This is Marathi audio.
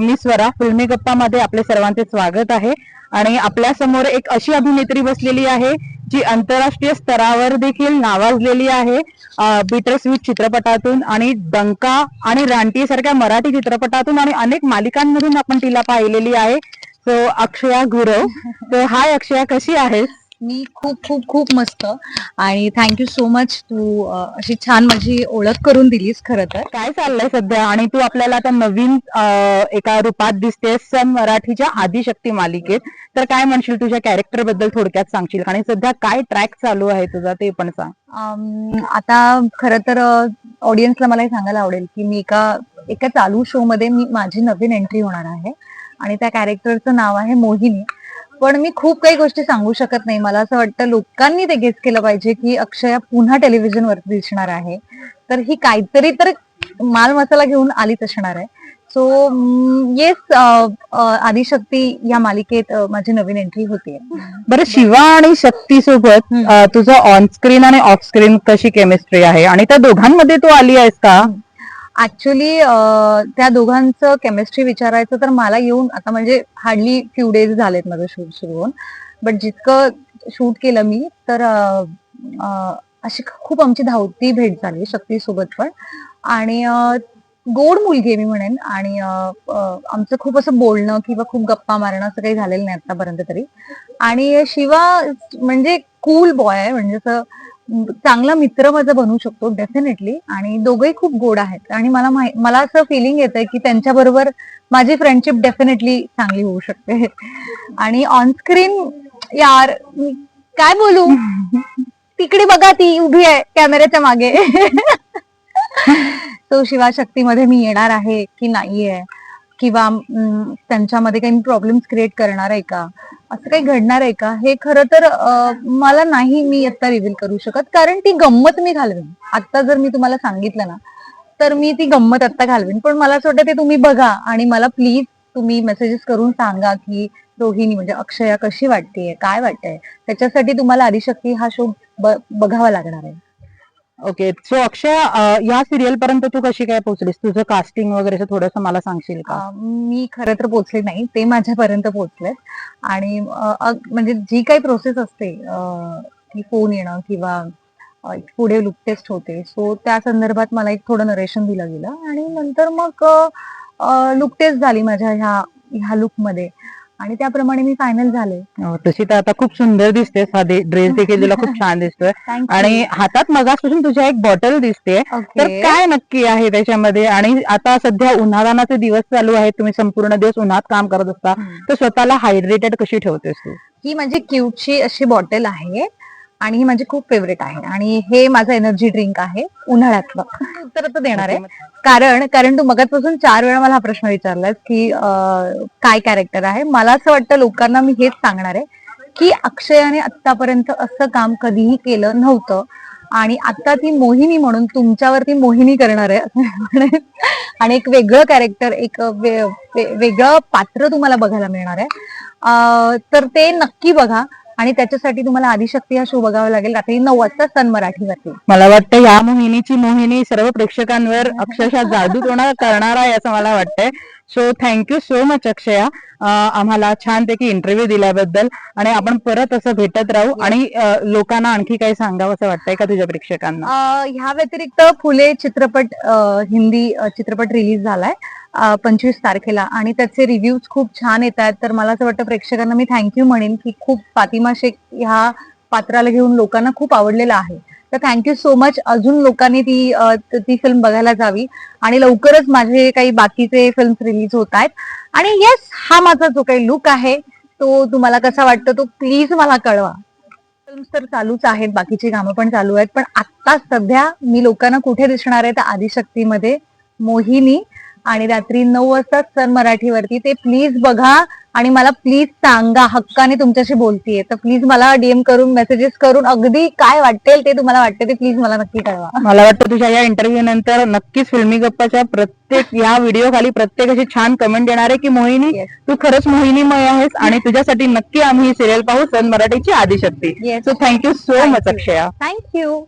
मी स्वरा फिल्मी गप्पामध्ये आपले सर्वांचे स्वागत आहे. आणि आपल्यासमोर एक अशी अभिनेत्री बसलेली आहे जी आंतरराष्ट्रीय स्तरावर देखील नावाजलेली आहे. बिटर स्वीट चित्रपटातून आणि दंका आणि रानटी सारख्या मराठी चित्रपटातून आणि अनेक मालिकांमधून आपण तिला पाहिलेली आहे. सो अक्षया गुरव. तर हाय अक्षया कशी आहेस? मी खूप खूप खूप मस्त आणि थँक्यू सो मच तू अशी छान माझी ओळख करून दिलीस खरं तर. काय चाललंय सध्या? आणि तू आपल्याला आता नवीन एका रूपात दिसतेस सन मराठीच्या आदिशक्ती मालिकेत. तर काय म्हणशील तुझ्या कॅरेक्टरबद्दल थोडक्यात सांगशील? आणि सध्या काय ट्रॅक चालू आहे तुझा ते पण सांग. आता खरं तर ऑडियन्सला मला हे सांगायला आवडेल की मी एका एका चालू शो मध्ये मी माझी नवीन एंट्री होणार आहे. आणि त्या कॅरेक्टरचं नाव आहे मोहिनी. पण मी खूप काही गोष्टी सांगू शकत नाही. मला असं वाटतं लोकांनी ते गेस केलं पाहिजे की अक्षया पुन्हा टेलिव्हिजन वरती दिसणार आहे. तर ही काहीतरी तर माल मसाला घेऊन आलीच असणार आहे. सो येस आदिशक्ती या मालिकेत माझी नवीन एंट्री होते. बरं शिवा आणि शक्ती सोबत. तुझं ऑन स्क्रीन आणि ऑफ स्क्रीन कशी केमिस्ट्री आहे? आणि त्या दोघांमध्ये तू आली आहेस का? ऍक्च्युली त्या दोघांचं केमिस्ट्री विचारायचं तर मला येऊन आता म्हणजे हार्डली फ्यू डेज झालेत माझं शूट सुरू होऊन बट जितकं शूट केलं मी तर अशी खूप आमची धावती भेट झाली शक्ती सोबत पण. आणि गोड मुलगी आहे मी म्हणेन. आणि आमचं खूप असं बोलणं किंवा खूप गप्पा मारणं असं काही झालेलं नाही आतापर्यंत तरी. आणि शिवा म्हणजे कूल बॉय आहे. म्हणजे असं चांगला मित्र माझा बनू शकतो डेफिनेटली आणि दोघेही खूप गोड आहेत. आणि मला मला असं फिलिंग येत की त्यांच्या बरोबर माझी फ्रेंडशिप डेफिनेटली चांगली होऊ शकते. आणि ऑनस्क्रीन यार काय बोलू? तिकडे बघा ती उभी आहे कॅमेऱ्याच्या मागे. तो शिवा शक्तीमध्ये मी येणार आहे की नाहीये? किंवा त्यांच्यामध्ये काही प्रॉब्लेम्स क्रिएट करणार आहे का? असं काही घडणार आहे का? हे खरं तर मला नाही मी आता रिव्हील करू शकत. कारण ती गंमत मी घालवेन. आता जर मी तुम्हाला सांगितलं ना तर मी ती गंमत आता घालवेन. पण मला असं वाटतं ते तुम्ही बघा आणि मला प्लीज तुम्ही मेसेजेस करून सांगा की रोहिणी म्हणजे अक्षया कशी वाटतेय? काय वाटतंय? त्याच्यासाठी तुम्हाला आदिशक्ती हा शो बघावा लागणार आहे. ओके सो अक्षय या सिरियल पर्यंत तू कशी काय पोहोचलीस? तुझं कास्टिंग वगैरे थोडस मला सांगशील का? मी खरं तर पोहोचले नाही. ते माझ्यापर्यंत पोहोचलेत आणि म्हणजे जी काही प्रोसेस असते ती फोन येणं किंवा पुढे लुक टेस्ट होते. सो त्या संदर्भात मला एक थोडं नरेशन दिलं गेलं. आणि नंतर मग लुक टेस्ट झाली माझ्या ह्या ह्या लुकमध्ये. आणि त्याप्रमाणे मी फायनल झाले. तशी तर आता खूप सुंदर दिसतेस हा ड्रेस देखील तुला खूप छान दिसतोय. आणि हातात मगासपासून तुझ्या एक बॉटल दिसते. तर काय नक्की आहे त्याच्यामध्ये? आणि आता सध्या उन्हाळ्याचे दिवस चालू आहेत. तुम्ही संपूर्ण दिवस उन्हात काम करत असता. तर स्वतःला हायड्रेटेड कशी ठेवतेस तू? ही माझी क्यूटची अशी बॉटल आहे. आणि ही माझी खूप फेवरेट आहे. आणि हे माझं एनर्जी ड्रिंक आहे उन्हाळ्यातलं उत्तर आता देणार आहे. कारण कारण तू मगाचपासून चार वेळा मला हा प्रश्न विचारलास की काय कॅरेक्टर आहे? मला असं वाटतं लोकांना मी हेच सांगणार आहे की अक्षयाने आतापर्यंत असं काम कधीही केलं नव्हतं. आणि आता ती मोहिनी म्हणून तुमच्यावरती मोहिनी करणार आहे. आणि एक वेगळं कॅरेक्टर एक वे- वे- वेगळं पात्र तुम्हाला बघायला मिळणार आहे. तर ते नक्की बघा. आणि त्याच्यासाठी तुम्हाला आदिशक्ती हा शो बघावा लागेल. रात्री नऊ वाजता सन मराठीवरती. मला वाटतं या मोहिनीची मोहिनी सर्व प्रेक्षकांवर अक्षरशः जादू तोडा करणार आहे असं मला वाटतंय. So thank you so much Akshaya. आम्हाला छानपैकी इंटरव्ह्यू दिल्याबद्दल. आणि आपण परत असं भेटत राहू. आणि लोकांना आणखी काही सांगावं असं वाटतंय का तुझ्या प्रेक्षकांना? ह्या व्यतिरिक्त फुले चित्रपट हिंदी चित्रपट रिलीज झालाय. पंचवीस तारखेला. आणि त्याचे रिव्ह्यूज खूप छान येत आहेत तर मला असं वाटतं प्रेक्षकांना मी थँक्यू म्हणेन की खूप फातिमा शेख ह्या पात्राला घेऊन लोकांना खूप आवडलेलं आहे. तर थँक्यू सो मच अजून लोकांनी ती ती फिल्म बघायला जावी. आणि लवकरच माझे काही बाकीचे फिल्म रिलीज होत आहेत. आणि येस हा माझा जो काही लुक आहे तो तुम्हाला कसा वाटतो तो प्लीज मला कळवा. फिल्म्स तर चालूच आहेत. बाकीची कामं पण चालू आहेत. पण आत्ता सध्या मी लोकांना कुठे दिसणार आहे? तर आदिशक्तीमध्ये मोहिनी आणि रात्री नऊ वाजता सन मराठीवरती ते प्लीज बघा आणि मला प्लीज सांगा हक्काने तुमच्याशी बोलतीये तर प्लीज मला डीएम करून मेसेजेस करून अगदी काय वाटेल ते तुम्हाला वाटते ते प्लीज मला नक्की कळवा मला वाटतं तुझ्या या इंटरव्ह्यू नंतर नक्कीच फिल्मी गप्पाच्या प्रत्येक या व्हिडिओ खाली प्रत्येक अशी छान कमेंट येणार आहे की मोहिनी. तू खरंच मोहिनीमय आहेस आणि तुझ्यासाठी नक्की आम्ही ही सिरियल पाहू सन मराठीची Adishakti. So thank you so much. Akshaya thank you